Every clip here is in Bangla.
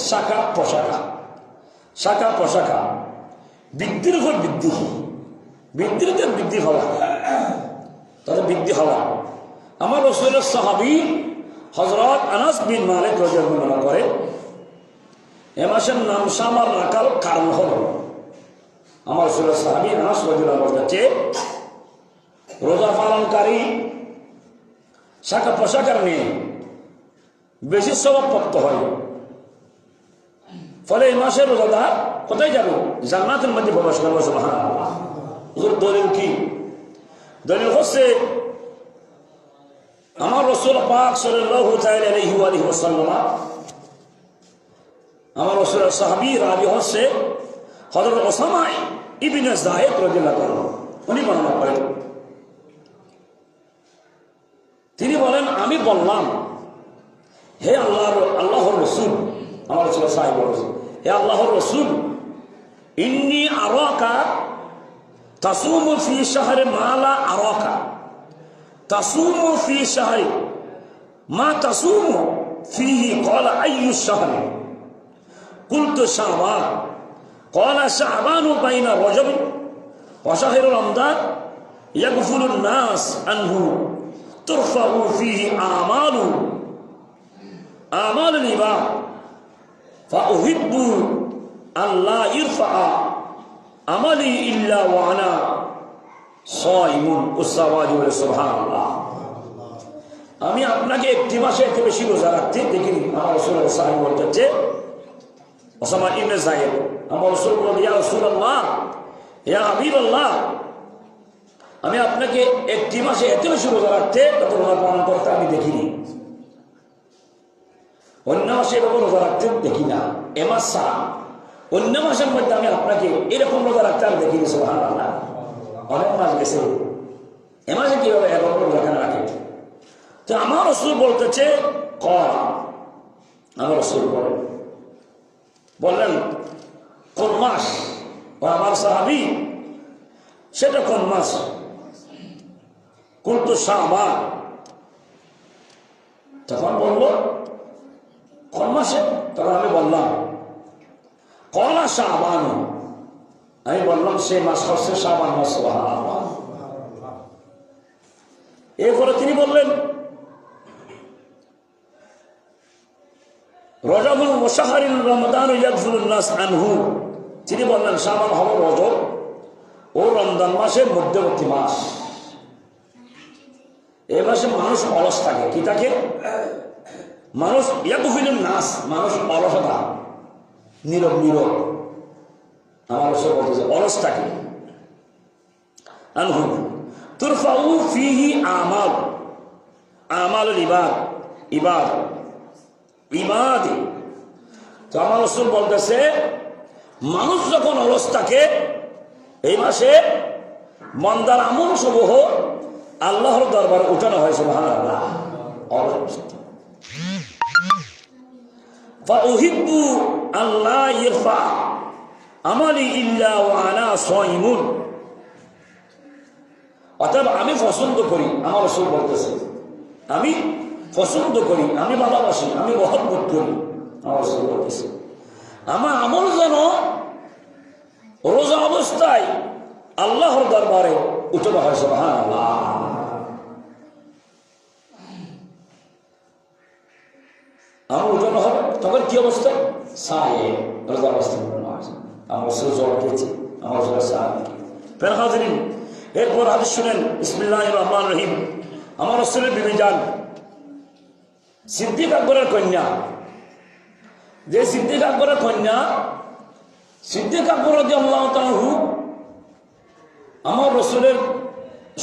শাখা, প্রশাখা। শাখা, প্রশাখা। বৃদ্ধির উপর বৃদ্ধি। বৃদ্ধির উপর বৃদ্ধি হওয়া। তাদের বৃদ্ধি হওয়া। আমার রসুলের সাহাবি হজরত আনাস বিন মালিক রোজের বর্ণনা করে এ মাসের নাম সামার রাখার কারণ হল। আমার রসুলের সাহাবি আনাস রোজের কাছে রোজা পালনকারী, শাখা পোশাকার নিয়ে বেশি স্বভাবপ্রাপ্ত হয়। ফলে এই মাসের রোজাদার কোথায় যাব? জান্নাতের মধ্যে প্রবেশ করব হুজুর, দলিল কি? দলিল হচ্ছে, আমার রসুল পাক ওয়াসাল্লাম, আমার রসুলের সাহাবী রাবি হচ্ছে হযরত ওসামা ইবনে যায়েদ রাদিয়াল্লাহু আনহু। উনি বর্ণনা করেন। তিনি বলেন, আমি বললাম, হে আল্লাহর আল্লাহর রসুল আমার ছিল সাহেব বলেছে হে আল্লাহর রসুল ইন্নি আরাকা তাসুমু ফি শাহরে মালা আরাকা তাসুমু ফি শাহরে মা তাসুমু ফিহি قال أي الشهر قلت شعبان قال شعبان بين رجب وشهر رمضان يغفل الناس عنه ترفع فيه أعمال أعمال العباد ফাহিবু আল্লাহ ইরফা আমালি ইল্লা ওয়ানা সয়মুন উসাওয়াজ বলে সুবহানাল্লাহ আমি আপনাকে একটি মাসে একটু বেশি রোজা রাখতে দেখিনি। আমার রসুল সাহেব বলতে হচ্ছে ওসামা ইমনে সাহেব আমার অসুর বলতে ইয়া রসুল আল্লাহ ইয়া হাবিব আল্লাহ আমি আপনাকে একটি মাসে এত বেশি রোজা রাখতে তত রোজা পালন করতে আমি দেখিনি। অন্য মাসে এরকম রোজা রাখতে দেখি না। এ মাস ছাড়া। অন্য মাসের মধ্যে আমি আপনাকে এরকম রোজা রাখতে আমি দেখিনি সোহান অনেক মাস গেছে। এ মাসে কীভাবে এরকম রোজা কেন রাখে? তো আমার রসুল বলতেছে, কর। আমার রসুল বলেন। বললেন, কোন মাস? ও আমার সাহাবি, সেটা কোন মাস? কুলতু শাহবান। তখন বলল কোন মাসে? তখন আমি বললাম কলা শাহবান আমি বললাম সে মাস হচ্ছে শাহবান মাস এরপরে তিনি বললেন, রজবুল মোশাহারিল রমদান ইয়াকফুলুন্নাস আনহু। তিনি বললেন, শাবান হল রজব ও রমজান মাসের মধ্যবর্তী মাস। এই মাসে মানুষ অলস থাকে, কি থাকে? মানুষ ইয়াকফিলুন নাস, মানুষ অলসতা, নীরব নীরব। আমার সব বলতেছে অলস থাকে আনহু ফিহি আমাল। আমাল ইবাদ ইবাদ, ইবাদি। তো আমার রসুল বলতেছে, মানুষ যখন অলস থাকে এই মাসে মন্দার আমল সমূহ আল্লাহর দরবার উঠানো হয়েছে মহান আল্লাহ ফাউহিব্বু আল্লাহ ইরফা, আমালি ইল্লা ওয়ানা সয়মুন অতএব আমি পছন্দ করি, আমার রসুল বলতেছে, আমি পছন্দ করি, আমি ভালোবাসি, আমি মহব্বত করি, আমার রসুল বলতেছে। আমার আমল যেন রোজা অবস্থায় আল্লাহর দরবারে উঠে হয়েছে হ্যাঁ আল্লাহ আমার উঠানো হবে? তখন কি অবস্থা? হয়েছে। আমার জল খেয়েছে আমার রসুল হাজরিন, এরপর হাদিস শুনেন ইসমিল্লাহ রহমান রহিম। আমার রসুলের বিবি যান সিদ্দিক আকবরের কন্যা। যে সিদ্দিক আকবরের কন্যা, সিদ্দিক আকবর আল্লাহ আমার রসুলের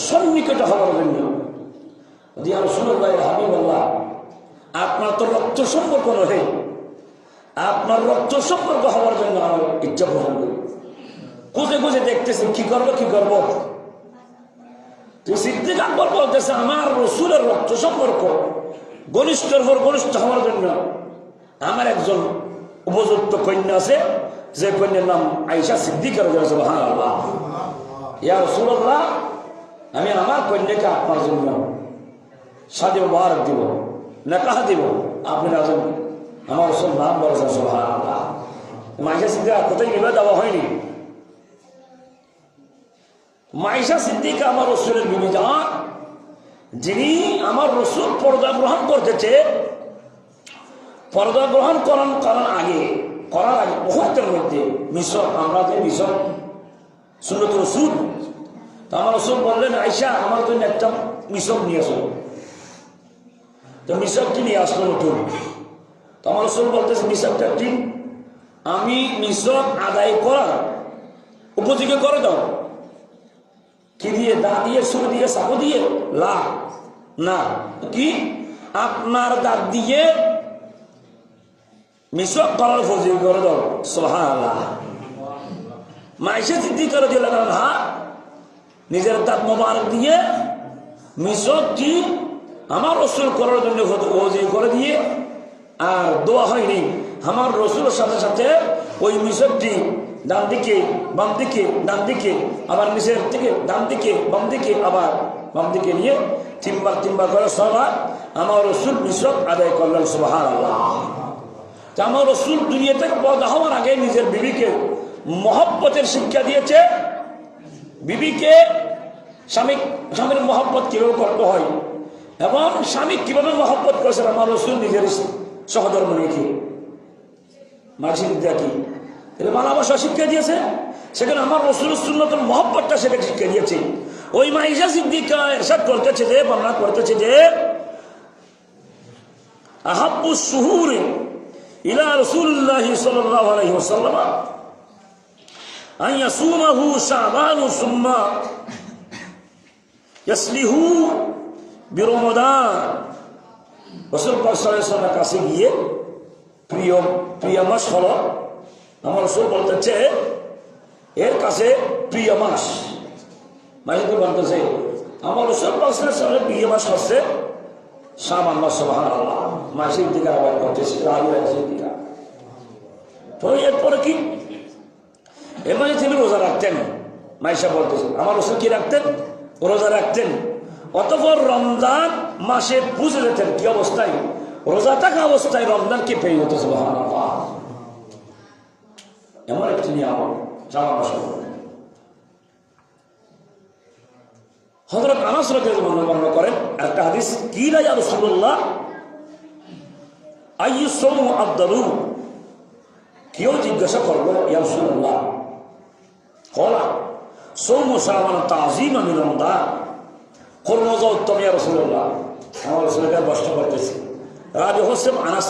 সন্নিকটে হওয়ার জন্য। রসুল্লাহ হাবিব আল্লাহ আপনার তো রক্ত সম্পর্ক নহে। আপনার রক্ত সম্পর্ক হওয়ার জন্য আমার ইচ্ছা পোষণ করি। খুঁজে খুঁজে দেখতেছি, কি করব কি করব? সিদ্দিক আকবর বলতেছে, আমার রসুলের রক্ত সম্পর্ক ঘনিষ্ঠের ঘনিষ্ঠ হওয়ার জন্য আমার একজন উপযুক্ত কন্যা আছে, যে কন্যার নাম আইসা সিদ্দিকের হ্যাঁ আল্লাহ ইয়া রসুল্লাহ আমি আমার কন্যাকে আপনার জন্য সাদে মুবারক দিব। নেকাহ দিব, আপনি রাজন আমার রসুল নাম বলেছেন সোহান মাইশা সিদ্দিকা কোথায় নিবে দেওয়া হয়নি। মাইশা সিদ্দিকা আমার রসুলের বিবি যান আমার রসুল পর্দা গ্রহণ করতেছে। পর্দা গ্রহণ করার করার আগে করার আগে মুহূর্তের মধ্যে মিশর, আমরা যে মিশর সুন্নত রসুল। তো আমার রসুল বললেন আইসা আমার জন্য একটা মিশর নিয়ে আসো। তো মিশরটি নিয়ে আসলো নতুন? তো আমার বলতেছে মিশরটা ঠিক আমি মিশর আদায় করার উপযোগী করে দাও। কি দিয়ে? দা দিয়ে, সুর দিয়ে সাপো দিয়ে? লা, না। কি? আপনার দাঁত দিয়ে মিশক করার উপযোগী করে দাও। সোহান মাইসে সিদ্ধি করে দিল হা নিজের দাঁত মোবারক দিয়ে মিশকটি আমার রসুল করার জন্য উপযোগী করে দিয়ে আর দোয়া হয়নি, আমার রসুলের সাথে সাথে ওই মিশকটি ডান দিকে বাম দিকে ডান দিকে আবার নিচের দিকে ডান দিকে বাম দিকে আবার বাম দিকে নিয়ে তিনবার তিনবার করে সবার আমার রসুল মিশক আদায় করলেন সুবাহান আল্লাহ আমার রসুল দুনিয়া থেকে পদা হওয়ার আগে নিজের বিবিকে মহব্বতের শিক্ষা দিয়েছে। বিবিকে স্বামী স্বামীর মহব্বত কীভাবে করতে হয়? এবং স্বামী কীভাবে মহব্বত করেছেন? আমার রসুল নিজের সহধর্ম রেখে মাঝি বিদ্যা কি? তাহলে ভালোবাসা শিক্ষা দিয়েছে। সেখানে আমার রসুল সুন্নতুল মহব্বতটা সেটা শিক্ষা দিয়েছে। ওই মাইজা সিদ্দিকা এরশাদ করতেছে যে, বর্ণনা করতেছে যে, আহাব্বু সুহুরে ইলা রসুল্লাহ সাল্লাল্লাহু আলাইহি ওয়াসাল্লাম আন ইয়াসুমাহু শাবান সুম্মা, ইয়াসলিহু কাছে গিয়ে প্রিয় প্রিয় মাস হলো, আমার রসুল বলতেছে, এর কাছে প্রিয় মাস। মাসিদ বলতেছে, আমার রসুল পাকিস্তানের প্রিয় মাস হচ্ছে সামান তো এরপরে কি? এমনি তিনি রোজা রাখতেন মাইশা বলতেছে, আমার রসুল কি রাখতেন? রোজা রাখতেন? অতপর রমজান মাসে বুঝে যেতেন কি অবস্থায়, রোজা থাকা অবস্থায় রমজানকে পেয়ে আল্লাহ এমন একটি নিয়ম জামা মাস হজরত আনাস বর্ণনা করেন, একটা হাদিস কি না ইয়া রাসূলুল্লাহ আইয়ুসুম আফদালু? কেউ জিজ্ঞাসা করল, ইয়া রাসূলুল্লাহ, কলা, সৌম শাবান তাজিম আমি রমদান কোন মজা উত্তম ইয়া রাসূলুল্লাহ? আমার রাসূলকে কষ্ট করতেছি রাজি হোসেন আনাস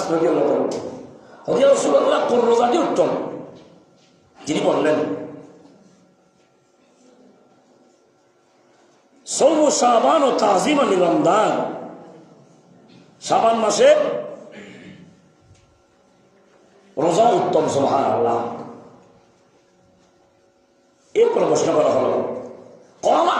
ইয়া রাসূলুল্লাহ, কোন রোজাটি উত্তম? তিনি বললেন, সৌম সাবান ও তাজিম আলী রমদান সাবান মাসে রোজা উত্তম সোহান আল্লাহ এরপরে প্রশ্ন করা হলো, কমা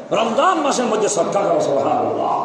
রমজান মাসের মধ্যে সৎকার করা আল্লাহ